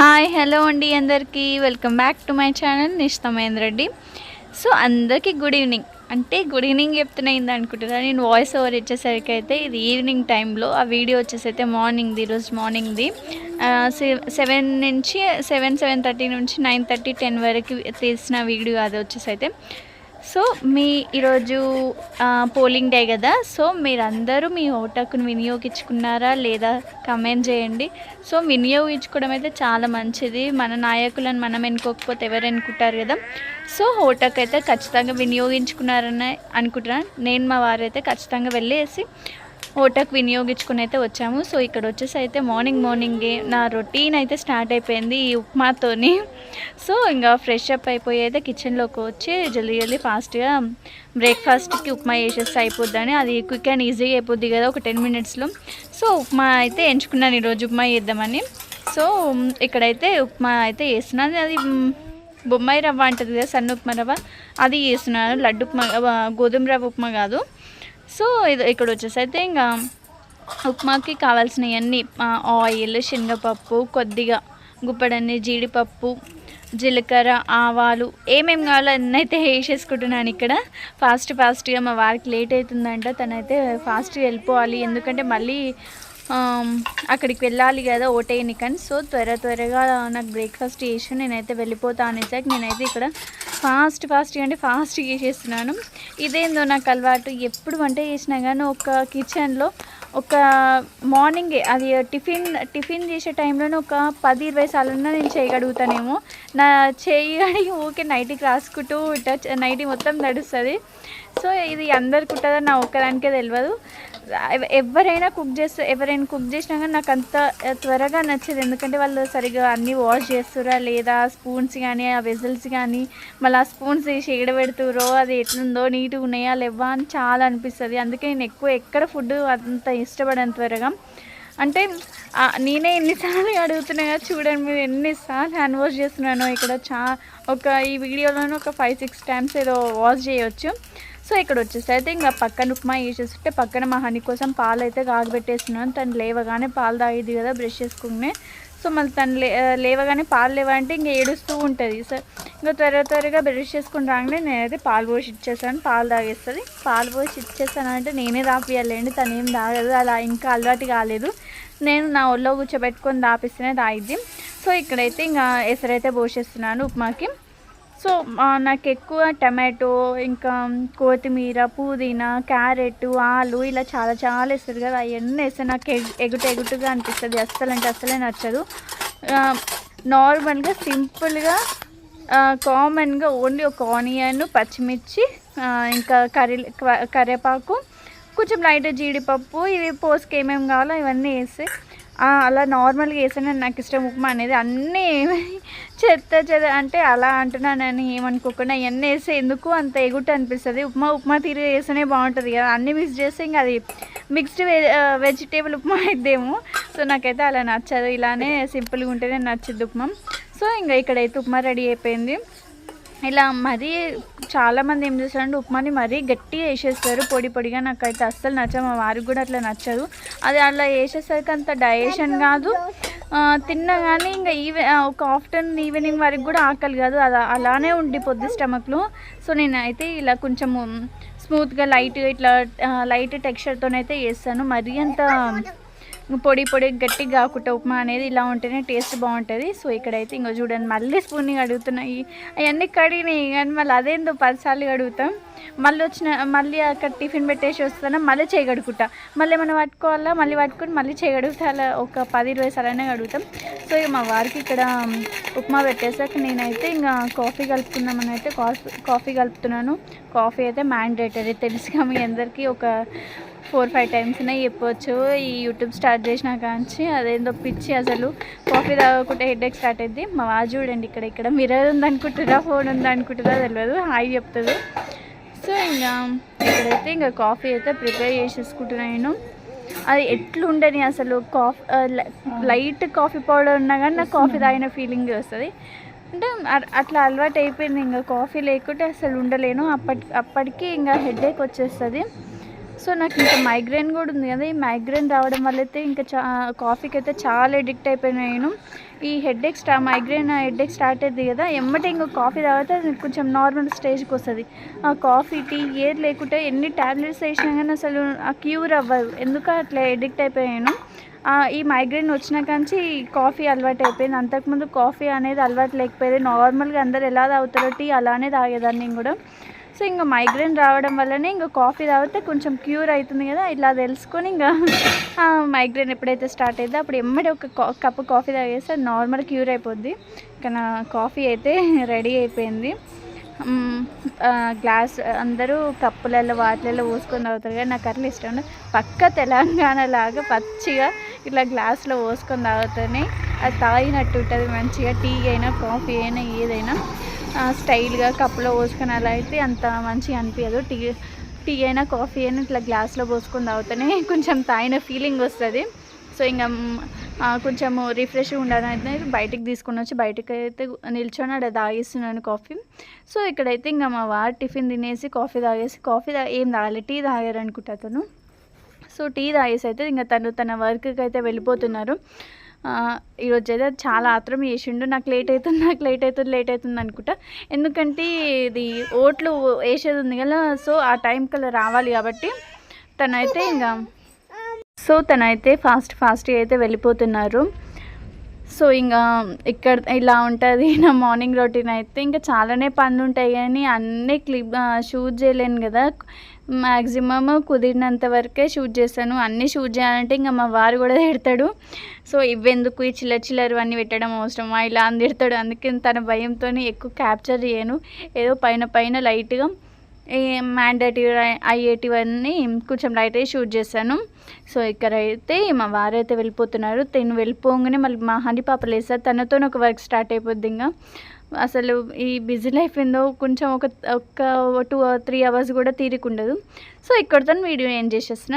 Hi hello అండి అందరికీ. Welcome back to my channel నిష్టమేంద్ర Reddy. So అందరికీ గుడ్ ఈవినింగ్. అంటే గుడ్ ఈవినింగ్ చెప్తున్నా ఏంది అనుకుంటున్నా నేను వాయిస్ ఓవర్ ఇచ్చేసరికి అయితే ఇది ఈవినింగ్ టైంలో ఆ వీడియో వచ్చేసి అయితే మార్నింగ్ది ఈరోజు మార్నింగ్ది. సెవెన్ నుంచి సెవెన్ సెవెన్ థర్టీ నుంచి నైన్ థర్టీ టెన్ వరకు తీసిన వీడియో అది వచ్చేసి అయితే సో మీ ఈరోజు పోలింగ్ డే కదా సో మీరందరూ మీ ఓటకును వినియోగించుకున్నారా లేదా కమెంట్ చేయండి. సో వినియోగించుకోవడం అయితే చాలా మంచిది. మన నాయకులను మనం ఎన్నుకోకపోతే ఎవరు ఎన్నుకుంటారు కదా. సో ఓటకు అయితే ఖచ్చితంగా వినియోగించుకున్నారని అనుకుంటున్నాను. నేను మా వారైతే ఖచ్చితంగా వెళ్ళేసి ఓటకు వినియోగించుకుని అయితే వచ్చాము. సో ఇక్కడ వచ్చేసి అయితే మార్నింగ్ మార్నింగ్ నా రొటీన్ అయితే స్టార్ట్ అయిపోయింది ఈ ఉప్మాతోని. సో ఇంకా ఫ్రెష్ అప్ అయిపోయి అయితే కిచెన్లోకి వచ్చి జల్దీ జల్దీ ఫాస్ట్గా బ్రేక్ఫాస్ట్కి ఉప్మా చేసేస్తే అయిపోద్దని. అది క్విక్ అండ్ ఈజీగా అయిపోద్ది కదా ఒక టెన్ మినిట్స్లో సో ఉప్మా అయితే ఎంచుకున్నాను ఈరోజు ఉప్మా చేద్దామని. సో ఇక్కడైతే ఉప్మా అయితే వేస్తున్నాను అది బొమ్మాయి రవ్వ అంటుంది కదా సన్న ఉప్మా రవ్వ. అది చేస్తున్నాను. లడ్డు ఉప్మా గోధుమ రవ్వ ఉప్మా కాదు. సో ఇది ఇక్కడ వచ్చేసి అయితే ఇంకా ఉప్మాకి కావాల్సినవన్నీ ఆయిల్ శనగపప్పు కొద్దిగా గుప్పడన్ని జీడిపప్పు జీలకర్ర ఆవాలు ఏమేమి కావాలో అన్నైతే వేసేసుకుంటున్నాను ఇక్కడ. ఫాస్ట్ ఫాస్ట్గా మా వారికి లేట్ అవుతుందంట తనైతే ఫాస్ట్గా వెళ్ళిపోవాలి. ఎందుకంటే మళ్ళీ అక్కడికి వెళ్ళాలి కదా ఓటేయనికని. సో త్వర త్వరగా నాకు బ్రేక్ఫాస్ట్ చేసి నేనైతే వెళ్ళిపోతా అనేసాక నేనైతే ఇక్కడ ఫాస్ట్ ఫాస్ట్గా అంటే ఫాస్ట్గా చేసేస్తున్నాను. ఇదేందో నాకు అలవాటు. ఎప్పుడు వంట చేసినా కానీ ఒక కిచెన్లో ఒక మార్నింగ్ అది టిఫిన్ టిఫిన్ చేసే టైంలోనే ఒక పది ఇరవై సార్లన్నా నేను చేయగలుగుతానేమో. నా చేయి కానీ ఊకే నైట్కి రాసుకుంటూ నైట్ మొత్తం నడుస్తుంది. సో ఇది అందరికి ఉంటుందని నా ఒక్కదానికే తెలియదు ఎవరైనా కుక్ చేస్తే ఎవరైనా కుక్ చేసినా కానీ నాకు అంత త్వరగా నచ్చేది. ఎందుకంటే వాళ్ళు సరిగా అన్నీ వాష్ చేస్తురా లేదా స్పూన్స్ కానీ ఆ వెజల్స్ కానీ మళ్ళీ ఆ స్పూన్స్ తీసి ఎడబెడుతురో అది ఎట్లుందో నీట్గా ఉన్నాయా లేవా అని చాలా అనిపిస్తుంది. అందుకే నేను ఎక్కువ ఎక్కడ ఫుడ్ అంత ఇష్టపడను త్వరగా. అంటే నేనే ఎన్నిసార్లు అడుగుతున్నా చూడండి మీరు ఎన్నిసార్లు హ్యాండ్ వాష్ చేస్తున్నానో ఇక్కడ చా ఒక ఈ వీడియోలోనే ఒక ఫైవ్ సిక్స్ టైమ్స్ ఏదో వాష్ చేయొచ్చు. సో ఇక్కడ వచ్చేసి అయితే ఇంకా పక్కన ఉప్మా వేసేస్తుంటే పక్కన మా హనీ కోసం పాలు అయితే కాగబెట్టేస్తున్నాను. తను లేవగానే పాలు తాగేది కదా బ్రష్ చేసుకునే. సో మళ్ళీ తను లే లేవగానే పాలు లేవంటే ఇంకా ఏడుస్తూ ఉంటుంది. సో ఇంకా త్వర త్వరగా బ్రష్ చేసుకుని రాగానే నేనైతే పాలు పోసి ఇచ్చేసాను. పాలు తాగేస్తుంది. పాలు పోసి ఇచ్చేసాను అంటే నేనే తాపియాలండి తను ఏం తాగదు. అలా ఇంకా అలవాటు కాలేదు. నేను నా ఒళ్ళో కూర్చోబెట్టుకొని తాపిస్తేనే తాగిద్ది. సో ఇక్కడైతే ఇంకా ఎసరైతే పోసేస్తున్నాను ఉప్మాకి. సో నాకు ఎక్కువ టమాటో ఇంకా కొత్తిమీర పుదీనా క్యారెట్ ఆలు ఇలా చాలా చాలా వేస్తారు కదా. అవన్నీ వేస్తే నాకు ఎగ్- ఎగుటు ఎగుటుగా అనిపిస్తుంది. అస్సలు అంటే అస్సలే నచ్చదు. నార్మల్గా సింపుల్గా కామన్గా ఓన్లీ ఒక ఆనియన్ పచ్చిమిర్చి ఇంకా కర్రీ కరివేపాకు కొంచెం లైట్ జీడిపప్పు ఇవి పోసుకు ఏమేమి కావాలో ఇవన్నీ వేసి అలా నార్మల్గా వేసాను నాకు ఇష్టం ఉప్మా అనేది అన్నీ చెత్త చెత్త అంటే అలా అంటున్నానని ఏమనుకోకుండా ఇవన్నీ వేస్తే ఎందుకు అంత ఎగుట అనిపిస్తుంది? ఉప్మా ఉప్మా తీరు వేస్తేనే బాగుంటుంది కదా. అన్నీ మిక్స్ చేస్తే ఇంకా అది మిక్స్డ్ వెజిటేబుల్ ఉప్మా అయిద్దేమో. సో నాకైతే అలా నచ్చదు. ఇలానే సింపుల్గా ఉంటేనే నచ్చుద్ది ఉప్మా. సో ఇంకా ఇక్కడైతే ఉప్మా రెడీ అయిపోయింది. ఇలా మరీ చాలామంది ఏం చేస్తారంటే ఉప్మాని మరీ గట్టిగా వేసేస్తారు. పొడి పొడిగా నాకైతే అస్సలు నచ్చదు. మా వారికి కూడా అట్లా నచ్చదు. అది అలా వేసేసరికి అంత డైజెషన్ కాదు. తిన్నా కానీ ఇంకా ఈవె ఒక ఆఫ్టర్నూన్ ఈవినింగ్ వరకు కూడా ఆకలి కాదు. అలా అలానే ఉండిపోద్ది స్టమక్లో. సో నేనైతే ఇలా కొంచెము స్మూత్గా లైట్గా ఇట్లా లైట్ టెక్స్చర్తోనైతే చేస్తాను మరీ అంత పొడి పొడి గట్టిగా కాకుండా ఉప్మా అనేది ఇలా ఉంటేనే టేస్ట్ బాగుంటుంది. సో ఇక్కడైతే ఇంకో చూడండి మళ్ళీ స్పూన్ని అడుగుతున్నాయి అవన్నీ కడిగినాయి కానీ మళ్ళీ అదేందో పదిసార్లు కడుగుతాం. మళ్ళీ వచ్చిన మళ్ళీ అక్కడ టిఫిన్ పెట్టేసి వస్తానా మళ్ళీ చేయగడుకుంటా మళ్ళీ ఏమైనా పట్టుకోవాలా మళ్ళీ పట్టుకుని మళ్ళీ చేయగడుగుతా అలా ఒక పది ఇరవై సార్లనే కడుగుతాం. సో ఇక మా వారికి ఇక్కడ ఉప్మా పెట్టేసాక నేనైతే ఇంకా కాఫీ కలుపుకుందామని అయితే కాఫీ కాఫీ కలుపుతున్నాను. కాఫీ అయితే మ్యాండేటరీ తెలుసుగా మీ అందరికీ ఒక ఫోర్ ఫైవ్ టైమ్స్ చెప్పొచ్చు. ఈ యూట్యూబ్ స్టార్ట్ చేసిన కాంచి అదేందో పిచ్చి అసలు. కాఫీ తాగకుండా హెడేక్ స్టార్ట్ అయింది మా వా చూడండి ఇక్కడ ఇక్కడ మిర్రర్ ఉందనుకుంటురా ఫోన్ ఉందనుకుంటురా తెలియదు హాయ్ చెప్తుంది సో ఇంకా ఇక్కడైతే ఇంకా కాఫీ అయితే ప్రిపేర్ చేసేసుకుంటున్నాను నేను. అది ఎట్లుండని అసలు కాఫీ లైట్ కాఫీ పౌడర్ ఉన్నా కానీ నాకు కాఫీ తాగిన ఫీలింగ్ వస్తుంది. అంటే అట్లా అలవాటు అయిపోయింది ఇంకా కాఫీ లేకుంటే అసలు ఉండలేను. అప్పటి అప్పటికి ఇంకా హెడేక్ వచ్చేస్తుంది. సో నాకు ఇంకా మైగ్రేన్ కూడా ఉంది కదా. ఈ మైగ్రేన్ రావడం వల్ల అయితే ఇంకా చా కాఫీకి అయితే చాలా ఎడిక్ట్ అయిపోయినా నేను. ఈ హెడ్ఏక్ స్టా మైగ్రేన్ హెడ్ఏక్ స్టార్ట్ అయింది కదా. ఎమ్మటే ఇంకా కాఫీ తాగితే అది కొంచెం నార్మల్ స్టేజ్కి వస్తుంది. ఆ కాఫీ టీ ఏది లేకుంటే ఎన్ని ట్యాబ్లెట్స్ వేసినా కానీ అసలు ఆ క్యూర్ అవ్వదు. ఎందుకు అట్లా ఎడిక్ట్ అయిపోయాను ఈ మైగ్రేన్ వచ్చిన కాంచి కాఫీ అలవాటు అయిపోయింది. అంతకుముందు కాఫీ అనేది అలవాటు లేకపోయేది. నార్మల్గా అందరు ఎలా తాగుతారో టీ అలానే తాగేదాన్ని కూడా. సో ఇంకా మైగ్రేన్ రావడం వల్లనే ఇంకా కాఫీ తాగితే కొంచెం క్యూర్ అవుతుంది కదా ఇలా తెలుసుకొని ఇంకా మైగ్రేన్ ఎప్పుడైతే స్టార్ట్ అయితే అప్పుడు ఎమ్మడి ఒక కప్ కప్పు కాఫీ తాగేస్తే నార్మల్ క్యూర్ అయిపోద్ది. కానీ నా కాఫీ అయితే రెడీ అయిపోయింది. గ్లాస్ అందరూ కప్పులలో వాటిలలో పోసుకొని తాగుతారు కానీ నాకు అట్లా ఇష్టం పక్క తెలంగాణ లాగా పచ్చిగా ఇట్లా గ్లాస్లో పోసుకొని తాగుతూనే. అది తాగినట్టు ఉంటుంది మంచిగా టీ అయినా కాఫీ అయినా ఏదైనా. స్టైల్గా కప్పులో పోసుకొని అలా అయితే అంత మంచిగా అనిపించదు టీ టీ అయినా కాఫీ అయినా ఇట్లా గ్లాస్లో పోసుకొని తాగితేనే కొంచెం తాగిన ఫీలింగ్ వస్తుంది. సో ఇంకా కొంచెం రిఫ్రెష్గా ఉండాలని బయటికి తీసుకుని వచ్చి బయటకు అయితే నిల్చొని అక్కడ తాగిస్తున్నాను కాఫీ సో ఇక్కడైతే ఇంకా మా వారు టిఫిన్ తినేసి కాఫీ తాగేసి కాఫీ ఏం తాగాలి టీ తాగారు అనుకుంటా అతను సో టీ తాగేసి అయితే ఇంకా తను తన వర్క్కి అయితే వెళ్ళిపోతున్నారు. ఈరోజు అయితే చాలా ఆత్రం వేసిండు నాకు లేట్ అవుతుంది నాకు లేట్ అవుతుంది లేట్ అవుతుంది అనుకుంటా. ఎందుకంటే ఇది ఓట్లు వేసేది ఉంది కదా సో ఆ టైం కల్లా రావాలి కాబట్టి తనైతే ఇంకా సో తనైతే ఫాస్ట్ ఫాస్ట్గా అయితే వెళ్ళిపోతున్నారు. సో ఇంకా ఇక్కడ ఇలా ఉంటుంది నా మార్నింగ్ రొటీన్ అయితే. ఇంకా చాలానే పనులు ఉంటాయి కానీ అన్నీ క్లిప్ షూట్ చేయలేను కదా. మ్యాక్సిమమ్ కుదిరినంత వరకే షూట్ చేశాను అన్నీ షూట్ చేయాలంటే ఇంకా మా వారు కూడా తిడతాడు. సో ఇవెందుకు ఈ చిల్లర చిల్లర అన్నీ పెట్టడం అవసరమా? ఇలా అని తిడతాడు. అందుకే తన భయంతో ఎక్కువ క్యాప్చర్ చేయను. ఏదో పైన పైన లైట్గా మ్యాండేటరీ అయ్యేటివన్నీ కొంచెం లైట్గా షూట్ చేశాను సో ఇక్కడ అయితే మా వారైతే వెళ్ళిపోతున్నారు. తను వెళ్ళిపోగానే మళ్ళీ మా హనీ పాప లేస్తారు. తనతో ఒక వర్క్ స్టార్ట్ అయిపోద్ది ఇంకా. అసలు ఈ బిజీ లైఫ్ ఏందో కొంచెం ఒక ఒక టూ త్రీ అవర్స్ కూడా తీరిక ఉండదు సో ఇక్కడితో వీడియో ఏం చేసేస్తున్నాను